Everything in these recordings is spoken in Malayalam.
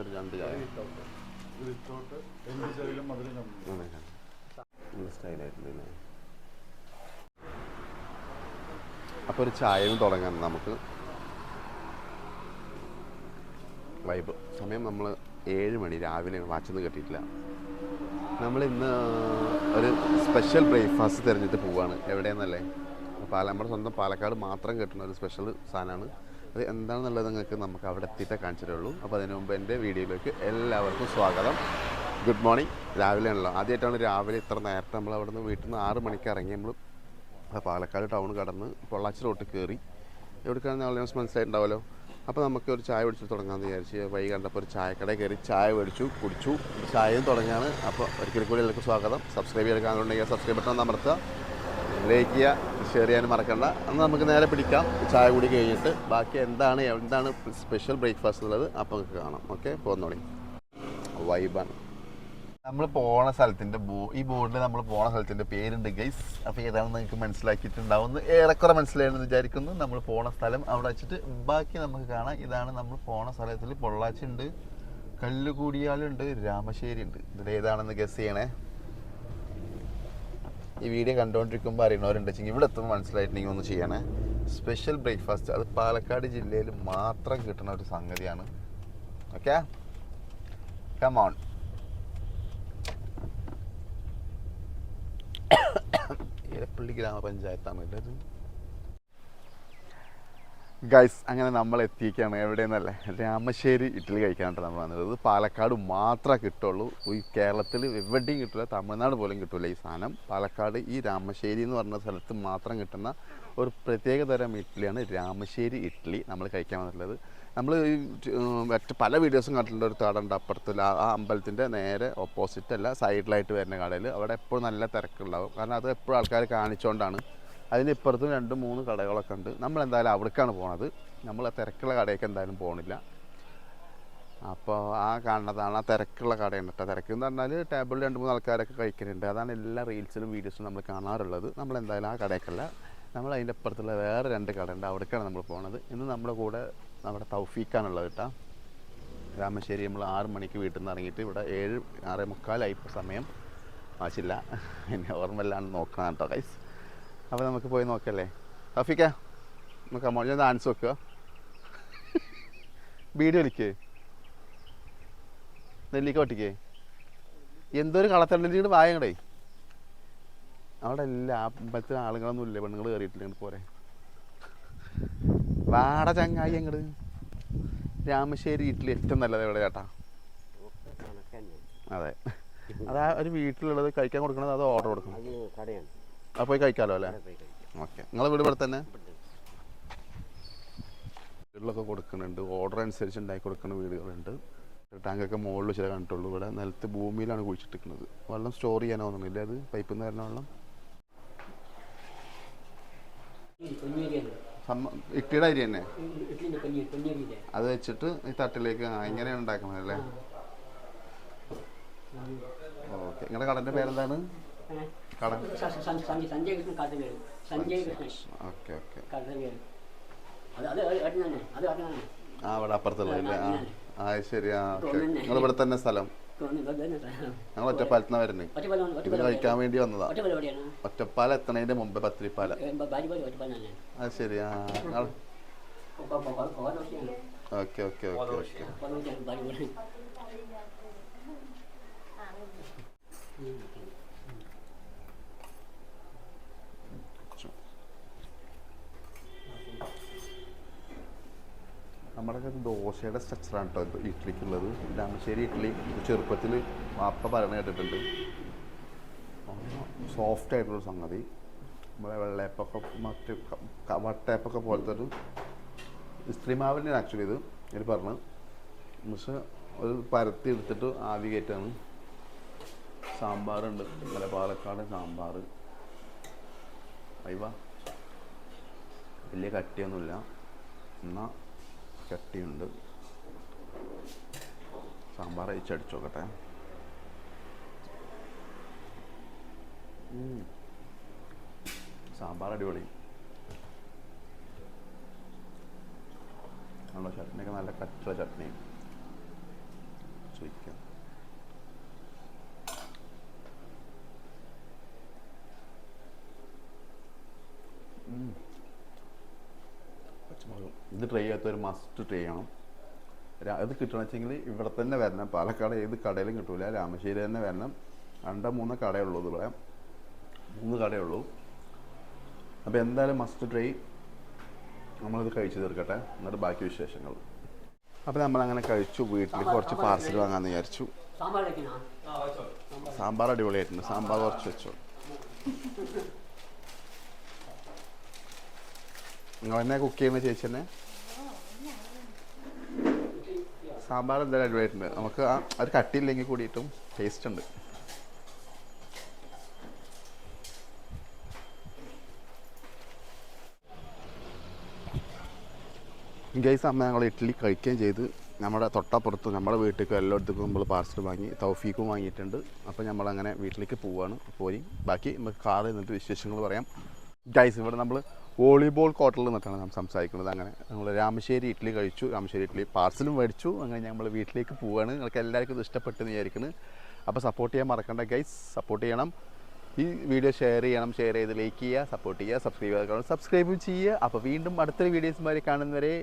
ഒരു രണ്ട് ചായ. വിത്തോട്ട് എന്ത് ചെറിയിലും മധുരം കമ്മി സ്റ്റൈലായിട്ടുണ്ട് അപ്പോൾ ഒരു ചായയും തുടങ്ങാൻ നമുക്ക്. വൈബ്. സമയം നമ്മൾ ഏഴ് മണി. രാവിലെ വാച്ചൊന്നും കെട്ടിയിട്ടില്ല. നമ്മൾ ഇന്ന് ഒരു സ്പെഷ്യൽ ബ്രേക്ക്ഫാസ്റ്റ് തിരഞ്ഞിട്ട് പോവാണ്. എവിടെയെന്നല്ലേ? പാല നമ്മുടെ സ്വന്തം പാലക്കാട് മാത്രം കിട്ടുന്ന ഒരു സ്പെഷ്യൽ സാധനമാണ്. അത് എന്താണെന്നുള്ളത് നിങ്ങൾക്ക് നമുക്ക് അവിടെ എത്തിയിട്ടേ കാണിച്ചിട്ടുള്ളൂ അപ്പോൾ അതിനു മുമ്പ് എന്റെ വീഡിയോയിലേക്ക് എല്ലാവർക്കും സ്വാഗതം. ഗുഡ് മോർണിംഗ് രാവിലെ ആണല്ലോ ആദ്യമായിട്ടാണ് രാവിലെ ഇത്ര നേരത്തെ നമ്മൾ അവിടെ നിന്ന് വീട്ടിൽ നിന്ന് ആറ് മണിക്ക് ഇറങ്ങി. നമ്മൾ പാലക്കാട് ടൗൺ കടന്ന് പൊള്ളാച്ചി റോട്ട് കയറി എവിടേക്കാണെന്ന് ഓൾമോസ്റ്റ് മനസ്സിലായിട്ടുണ്ടാവുമല്ലോ. അപ്പോൾ നമുക്ക് ഒരു ചായ പിടിച്ച് തുടങ്ങാമെന്ന് വിചാരിച്ച് വൈകി കണ്ടപ്പോൾ ഒരു ചായക്കടയിൽ കയറി ചായ മേടിച്ചു കുടിച്ചു ചായയും തുടങ്ങിയാണ് അപ്പോൾ ഒരിക്കൽ കൂടി എല്ലാവർക്കും സ്വാഗതം. സബ്സ്ക്രൈബ് ചെയ്യാൻ കാണുന്നുണ്ടെങ്കിൽ സബ്സ്ക്രൈബ് ബട്ടൺ അമർത്തുക. ലൈക്ക് ഷെയർ ചെയ്യാനും മറക്കണ്ട. അന്ന് നമുക്ക് നേരെ പിടിക്കാം. ചായ കൂടി കഴിഞ്ഞിട്ട് ബാക്കി എന്താണ് എന്താണ് സ്പെഷ്യൽ ബ്രേക്ക്ഫാസ്റ്റ് ഉള്ളത് അപ്പോൾ നമുക്ക് കാണാം. ഓക്കെ പോന്നോളി. വൈബാണ് നമ്മൾ പോണ സ്ഥലത്തിന്റെ ബോ ഈ ബോർഡിൽ നമ്മൾ പോണ സ്ഥലത്തിന്റെ പേരുണ്ട് ഗൈസ് അപ്പോൾ ഏതാണെന്ന് നിങ്ങൾക്ക് മനസ്സിലാക്കിയിട്ടുണ്ടാവും ഏറെക്കുറെ മനസ്സിലായെന്ന് വിചാരിക്കുന്നു. നമ്മൾ പോണ സ്ഥലം അവിടെ വെച്ചിട്ട് ബാക്കി നമുക്ക് കാണാം. ഇതാണ് നമ്മൾ പോണ സ്ഥലത്തിൽ പൊള്ളാച്ചി ഉണ്ട് കല്ലുകൂടിയാലുണ്ട് രാമശ്ശേരി ഉണ്ട് ഇതിൽ ഏതാണെന്ന് ഗസ് ചെയ്യണേ? ഈ വീഡിയോ കണ്ടുകൊണ്ടിരിക്കുമ്പോൾ അറിയണവരുണ്ടെങ്കിൽ ഇവിടെ എത്തുമ്പോൾ മനസ്സിലായിട്ടുണ്ടെങ്കിൽ ഒന്ന് ചെയ്യണേ. സ്പെഷ്യൽ ബ്രേക്ക്ഫാസ്റ്റ് അത് പാലക്കാട് ജില്ലയിൽ മാത്രം കിട്ടുന്ന ഒരു സംഗതിയാണ്. ഓക്കെ കമോൺ ഏലപ്പള്ളി ഗ്രാമപഞ്ചായത്താണ് ഇത്. ഗൈസ് അങ്ങനെ നമ്മൾ എത്തിയിരിക്കുകയാണ് എവിടെയെന്നല്ലേ? രാമശ്ശേരി ഇഡ്ഡലി കഴിക്കാനായിട്ട് നമ്മൾ വന്നത്. പാലക്കാട് മാത്രമേ കിട്ടുള്ളൂ. ഈ കേരളത്തിൽ എവിടെയും കിട്ടില്ല തമിഴ്നാട് പോലും കിട്ടില്ല ഈ സാധനം. പാലക്കാട് ഈ രാമശ്ശേരി എന്ന് പറഞ്ഞ സ്ഥലത്ത് മാത്രം കിട്ടുന്ന ഒരു പ്രത്യേക തരം ഇഡ്ഡലിയാണ് രാമശ്ശേരി ഇഡ്ഡലി നമ്മൾ കഴിക്കാൻ വന്നിട്ടുള്ളത്. നമ്മൾ ഈ മറ്റ് പല വീഡിയോസും കണ്ടിട്ടുണ്ട്. ഒരു കടയുണ്ട് അപ്പുറത്ത്. ആ ആ അമ്പലത്തിന്റെ നേരെ ഓപ്പോസിറ്റ് അല്ല സൈഡിലായിട്ട് വരുന്ന കടയിൽ. അവിടെ എപ്പോഴും നല്ല തിരക്കുണ്ടാവും. കാരണം അത് എപ്പോഴും ആൾക്കാർ കാണിച്ചുകൊണ്ടാണ് അതിന് ഇപ്പുറത്തും രണ്ട് മൂന്ന് കടകളൊക്കെ ഉണ്ട്. നമ്മൾ എന്തായാലും അവിടേക്കാണ് പോണത്. നമ്മൾ ആ തിരക്കുള്ള കടയൊക്കെ എന്തായാലും പോകണില്ല അപ്പോൾ ആ കാണുന്നതാണ് ആ തിരക്കുള്ള കടയാണ് കേട്ടോ. തിരക്ക് എന്ന് പറഞ്ഞാൽ ടേബിളിൽ രണ്ട് മൂന്ന് ആൾക്കാരൊക്കെ കഴിക്കുന്നുണ്ട് അതാണ് എല്ലാ റീൽസിലും വീഡിയോസിലും നമ്മൾ കാണാറുള്ളത്. നമ്മൾ എന്തായാലും ആ കടയൊക്കെയല്ല. നമ്മൾ അതിന്റെ അപ്പുറത്തുള്ള വേറെ രണ്ട് കടയുണ്ട് അവിടേക്കാണ് നമ്മൾ പോണത്. ഇന്ന് നമ്മുടെ കൂടെ നമ്മുടെ തൗഫീഖാണുള്ളത് കേട്ടോ. രാമശ്ശേരി നമ്മൾ ആറ് മണിക്ക് വീട്ടിൽ നിന്ന് ഇറങ്ങിയിട്ട് ഇവിടെ ഏഴ് ആറേ മുക്കാലായി ഇപ്പോൾ സമയം. ആവശ്യമില്ല എന്നെ ഓർമ്മയില്ലാണ്ട് നോക്കണം കേട്ടോ ഗൈസ് അപ്പോൾ നമുക്ക് പോയി നോക്കല്ലേ. തൗഫീക്ക നമുക്ക് അമ്മ ഡാൻസ് വെക്കുക വീഡിയോ വലിക്കേ നെല്ലിക്ക ഒട്ടിക്കേ എന്തൊരു കളത്തണ്ടിട്ട് വായങ്ങടേ അവിടെ എല്ലാ അമ്പലത്തിൽ ആളുകളൊന്നും ഇല്ല. പെണ്ണുങ്ങൾ കയറിയിട്ടില്ല ഇങ്ങോട്ട് പോരെ. വാട ചങ്ങായി അങ്ങട്. രാമശ്ശേരി വീട്ടിൽ ഏറ്റവും നല്ലത് എവിടെ ചേട്ടാ? അതെ. അതാ ഒരു വീട്ടിലുള്ളത് കഴിക്കാൻ കൊടുക്കണത് അത് ഓർഡർ കൊടുക്കണം. അത് പോയി കഴിക്കാമല്ലോ അല്ലേ? ഓക്കെ. നിങ്ങളെ വീട് ഇവിടെ തന്നെ? വീട്ടിലൊക്കെ കൊടുക്കുന്നുണ്ട്. ഓർഡർ അനുസരിച്ച് ഉണ്ടാക്കി കൊടുക്കുന്ന വീടുകളുണ്ട്. ടാങ്കൊക്കെ മുകളിൽ ചില കണ്ടിട്ടുള്ളൂ. ഇവിടെ നിലത്ത് ഭൂമിയിലാണ് കുഴിച്ചിട്ടിരിക്കുന്നത്. വെള്ളം സ്റ്റോർ ചെയ്യാനോ ഒന്നുമില്ല അത് പൈപ്പിൽ നിന്ന് വരുന്ന വെള്ളം. ഇട്ടിയുടെ അരി തന്നെ? അത് വെച്ചിട്ട് ഈ തട്ടിലേക്ക് ഇങ്ങനെയാണ് ഉണ്ടാക്കുന്നത് അല്ലേ? ഓക്കെ. നിങ്ങളുടെ കടന്റെ പേരെന്താണ്? Sanjay Krishnan Krishnan okay okay. അത് അത് അത് ആ ആ ശരി ആ. നിങ്ങൾ ഇവിടെ തന്നെ സ്ഥലം. ഞങ്ങൾ ഒറ്റപ്പാലത്തുനിന്ന് വരുന്നത് ഇത് കഴിക്കാൻ വേണ്ടി വന്നതാ. ഒറ്റപ്പാല എത്തണതിന്റെ മുമ്പ് പത്തിരിപ്പാല. ശരിയാ ശരി ആ ഓക്കെ ഓക്കെ ഓക്കെ ഓക്കെ. ഒക്കെ ദോശയുടെ സ്ട്രക്ചറാണ് കേട്ടോ ഇഡ്ഡലിക്കുള്ളത് രാമശ്ശേരി ഇഡ്ഡലി ചെറുപ്പത്തിൽ വാപ്പ പറയണ കേട്ടിട്ടുണ്ട്. സോഫ്റ്റ് ആയിട്ടുള്ള സംഗതി. നമ്മളെ വെള്ളയപ്പൊക്കെ മറ്റ് വട്ടയപ്പൊക്കെ പോലത്തെ ഒരു ഇസ്ത്രീമാവിന്റെ ആക്ച്വലി ഇത് ഇതിൽ പറഞ്ഞു. പക്ഷെ ഒരു പരത്തി എടുത്തിട്ട് ആവി കയറ്റാണ്. സാമ്പാറുണ്ട്. നല്ല പാലക്കാട് സാമ്പാർ അയ്യ. വലിയ കട്ടിയൊന്നുമില്ല. എന്നാൽ ചട്ടിയുണ്ട്. സാമ്പാർ അയച്ചടിച്ചു നോക്കട്ടെ. സാമ്പാർ അടിപൊളി. നമ്മുടെ ചട്നിയൊക്കെ നല്ല കച്ചുള്ള ചട്നി. ആസ്വദിക്കാം ഉം. ഇത് ട്രൈ ചെയ്യാത്തൊരു മസ്റ്റ് ട്രൈ ചെയ്യണം അത് വെച്ചെങ്കിൽ ഇവിടെ തന്നെ വരണം. പാലക്കാട് ഏത് കടയിലും കിട്ടൂല. രാമശ്ശേരി തന്നെ വരണം. രണ്ടോ മൂന്നോ കടയുള്ളൂ ഇവിടെ മൂന്ന് കടയുള്ളൂ അപ്പോൾ എന്തായാലും മസ്റ്റ് ട്രൈ നമ്മളിത് കഴിച്ചു തീർക്കട്ടെ. എന്നിട്ട് ബാക്കി വിശേഷങ്ങൾ. അപ്പോൾ നമ്മളങ്ങനെ കഴിച്ചു വീട്ടിൽ കുറച്ച് പാർസൽ വാങ്ങാമെന്ന് വിചാരിച്ചു. സാമ്പാർ അടിപൊളിയായിട്ടുണ്ട്. സാമ്പാർ കുറച്ച് വെച്ചോ നിങ്ങൾ തന്നെ കുക്ക് ചെയ്യുന്ന ചേച്ചി തന്നെ സാമ്പാർ എന്തായാലും അടിപൊളിയായിട്ടുണ്ട്. നമുക്ക് ആ ഒരു കട്ടിയില്ലെങ്കിൽ കൂടിയിട്ടും ടേസ്റ്റ് ഉണ്ട്. ഗൈസ് അമ്മ ഞങ്ങൾ ഇഡ്ഡലി കഴിക്കുകയും ചെയ്ത് നമ്മുടെ തൊട്ടപ്പുറത്ത് നമ്മുടെ വീട്ടിലേക്ക് എല്ലായിടത്തേക്കും നമ്മൾ പാർസൽ വാങ്ങി തൗഫീക്കും വാങ്ങിയിട്ടുണ്ട്. അപ്പോൾ നമ്മളങ്ങനെ വീട്ടിലേക്ക് പോവുകയാണ് പോയി ബാക്കി നമുക്ക് കാറിൽ നിന്നിട്ട് വിശേഷങ്ങൾ പറയാം. ഗൈസ് ഇവിടെ നമ്മൾ വോളിബോൾ കോർട്ടിൽ നിന്നിട്ടാണ് നമ്മൾ സംസാരിക്കുന്നത്. അങ്ങനെ നമ്മൾ രാമശ്ശേരി ഇഡ്ഡലി കഴിച്ചു. രാമശ്ശേരി ഇഡ്ഡലി പാർസലും മേടിച്ചു. അങ്ങനെ നമ്മൾ വീട്ടിലേക്ക് പോവുകയാണ് നിങ്ങൾക്ക് എല്ലാവർക്കും ഇത് ഇഷ്ടപ്പെട്ടെന്ന് വിചാരിക്കുന്നത് അപ്പോൾ സപ്പോർട്ട് ചെയ്യാൻ മറക്കണ്ട ഗൈസ് സപ്പോർട്ട് ചെയ്യണം. ഈ വീഡിയോ ഷെയർ ചെയ്യണം. ഷെയർ ചെയ്ത് ലൈക്ക് ചെയ്യുക സപ്പോർട്ട് ചെയ്യുക സബ്സ്ക്രൈബ് ചെയ്യുക. സബ്സ്ക്രൈബും ചെയ്യുക. അപ്പോൾ വീണ്ടും അടുത്തൊരു വീഡിയോസുമാരി കാണുന്നവരെ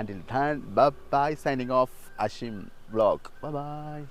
ആൻഡിൽ bye signing off Ashim blog bye